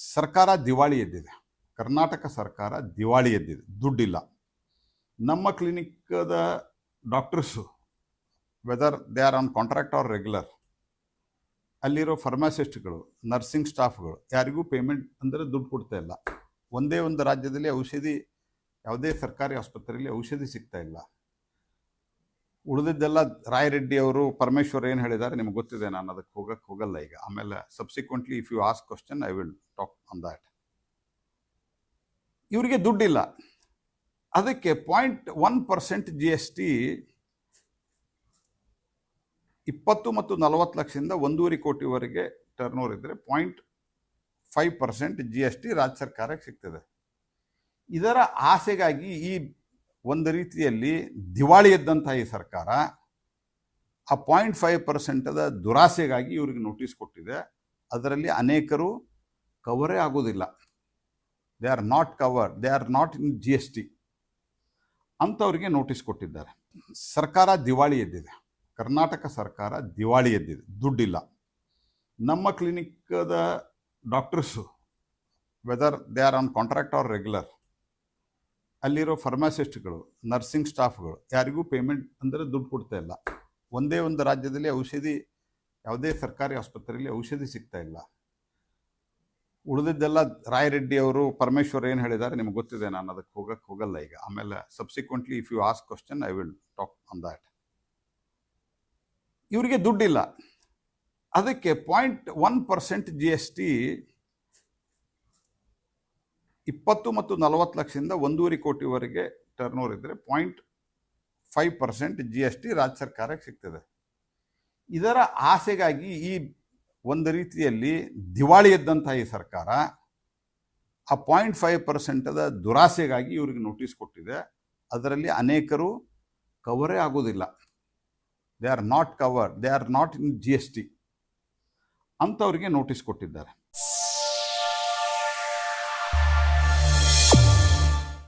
ಸರ್ಕಾರ ದಿವಾಳಿ ಎದ್ದಿದೆ. ಕರ್ನಾಟಕ ಸರ್ಕಾರ ದಿವಾಳಿ ಎದ್ದಿದೆ. ದುಡ್ಡಿಲ್ಲ. ನಮ್ಮ ಕ್ಲಿನಿಕ್ದ doctors whether they are on contract or regular ಅಲ್ಲಿರೋ ಫಾರ್ಮಾಸಿಸ್ಟ್ಗಳು, ನರ್ಸಿಂಗ್ ಸ್ಟಾಫ್ಗಳು, ಯಾರಿಗೂ ಪೇಮೆಂಟ್ ಅಂದರೆ ದುಡ್ಡು ಕೊಡ್ತಾ ಇಲ್ಲ. ಒಂದೇ ಒಂದು ರಾಜ್ಯದಲ್ಲಿ ಔಷಧಿ, ಯಾವುದೇ ಸರ್ಕಾರಿ ಆಸ್ಪತ್ರೆಯಲ್ಲಿ ಔಷಧಿ ಸಿಗ್ತಾ ಇಲ್ಲ. ಉಳಿದಿದ್ದೆಲ್ಲ ರಾಯರೆಡ್ಡಿ ಅವರು, ಪರಮೇಶ್ವರ್ ಏನು ಹೇಳಿದ್ದಾರೆ ನಿಮ್ಗೆ ಗೊತ್ತಿದೆ, ನಾನು ಅದಕ್ಕೆ ಹೋಗಕ್ಕೆ ಹೋಗಲ್ಲ ಈಗ. ಆಮೇಲೆ subsequently if you ask question I will talk on that ಇವರಿಗೆ ದುಡ್ಡಿಲ್ಲ. ಅದಕ್ಕೆ point one percent G S T ಇಪ್ಪತ್ತು ಮತ್ತು ನಲವತ್ತು ಲಕ್ಷದಿಂದ ಒಂದೂವರೆ ಕೋಟಿವರೆಗೆ ಟರ್ನ್ ಓವರ್ ಇದ್ದರೆ point five percent G S T ರಾಜ್ಯ ಸರ್ಕಾರಕ್ಕೆ ಸಿಗ್ತದೆ. ಇದರ ಆಸೆಗಾಗಿ ಈ ಒಂದು ರೀತಿಯಲ್ಲಿ ದಿವಾಳಿ ಎದ್ದಂತಹ ಈ ಸರ್ಕಾರ ಆ ಪಾಯಿಂಟ್ ಫೈವ್ ಪರ್ಸೆಂಟದ ದುರಾಸೆಗಾಗಿ ಇವರಿಗೆ ನೋಟಿಸ್ ಕೊಟ್ಟಿದೆ. ಅದರಲ್ಲಿ ಅನೇಕರು ಕವರೇ ಆಗೋದಿಲ್ಲ. They are not cover they are not in G S T ಅಂಥವ್ರಿಗೆ ನೋಟಿಸ್ ಕೊಟ್ಟಿದ್ದಾರೆ. ಸರ್ಕಾರ ದಿವಾಳಿ ಎದ್ದಿದೆ. ಕರ್ನಾಟಕ ಸರ್ಕಾರ ದಿವಾಳಿ ಎದ್ದಿದೆ. ದುಡ್ಡಿಲ್ಲ. ನಮ್ಮ ಕ್ಲಿನಿಕ್ದ doctors whether they are on contract or regular ಅಲ್ಲಿರೋ ಫಾರ್ಮಾಸಿಸ್ಟ್ಗಳು, ನರ್ಸಿಂಗ್ ಸ್ಟಾಫ್ಗಳು, ಯಾರಿಗೂ ಪೇಮೆಂಟ್ ಅಂದರೆ ದುಡ್ಡು ಕೊಡ್ತಾ ಇಲ್ಲ. ಒಂದೇ ಒಂದು ರಾಜ್ಯದಲ್ಲಿ ಔಷಧಿ, ಯಾವುದೇ ಸರ್ಕಾರಿ ಆಸ್ಪತ್ರೆಯಲ್ಲಿ ಔಷಧಿ ಸಿಗ್ತಾ ಇಲ್ಲ. ಉಳಿದಿದ್ದೆಲ್ಲ ರಾಯರೆಡ್ಡಿ ಅವರು, ಪರಮೇಶ್ವರ್ ಏನು ಹೇಳಿದ್ದಾರೆ ನಿಮ್ಗೆ ಗೊತ್ತಿದೆ, ನಾನು ಅದಕ್ಕೆ ಹೋಗಕ್ಕೆ ಹೋಗಲ್ಲ ಈಗ. ಆಮೇಲೆ subsequently if you ask question I will talk on that ಇವರಿಗೆ ದುಡ್ಡಿಲ್ಲ. ಅದಕ್ಕೆ point one percent G S T ಇಪ್ಪತ್ತು ಮತ್ತು ನಲವತ್ತು ಲಕ್ಷದಿಂದ ಒಂದೂವರೆ ಕೋಟಿವರೆಗೆ ಟರ್ನ್ ಓವರ್ ಇದ್ದರೆ point five percent G S T ರಾಜ್ಯ ಸರ್ಕಾರಕ್ಕೆ ಸಿಗ್ತದೆ. ಇದರ ಆಸೆಗಾಗಿ ಈ ಒಂದು ರೀತಿಯಲ್ಲಿ ದಿವಾಳಿ ಎದ್ದಂಥ ಈ ಸರ್ಕಾರ ಆ ಪಾಯಿಂಟ್ ಫೈವ್ ಪರ್ಸೆಂಟದ ದುರಾಸೆಗಾಗಿ ಇವರಿಗೆ ನೋಟಿಸ್ ಕೊಟ್ಟಿದೆ. ಅದರಲ್ಲಿ ಅನೇಕರು ಕವರೇ ಆಗೋದಿಲ್ಲ. They are not cover they are not in G S T ಅಂಥವ್ರಿಗೆ ನೋಟಿಸ್ ಕೊಟ್ಟಿದ್ದಾರೆ.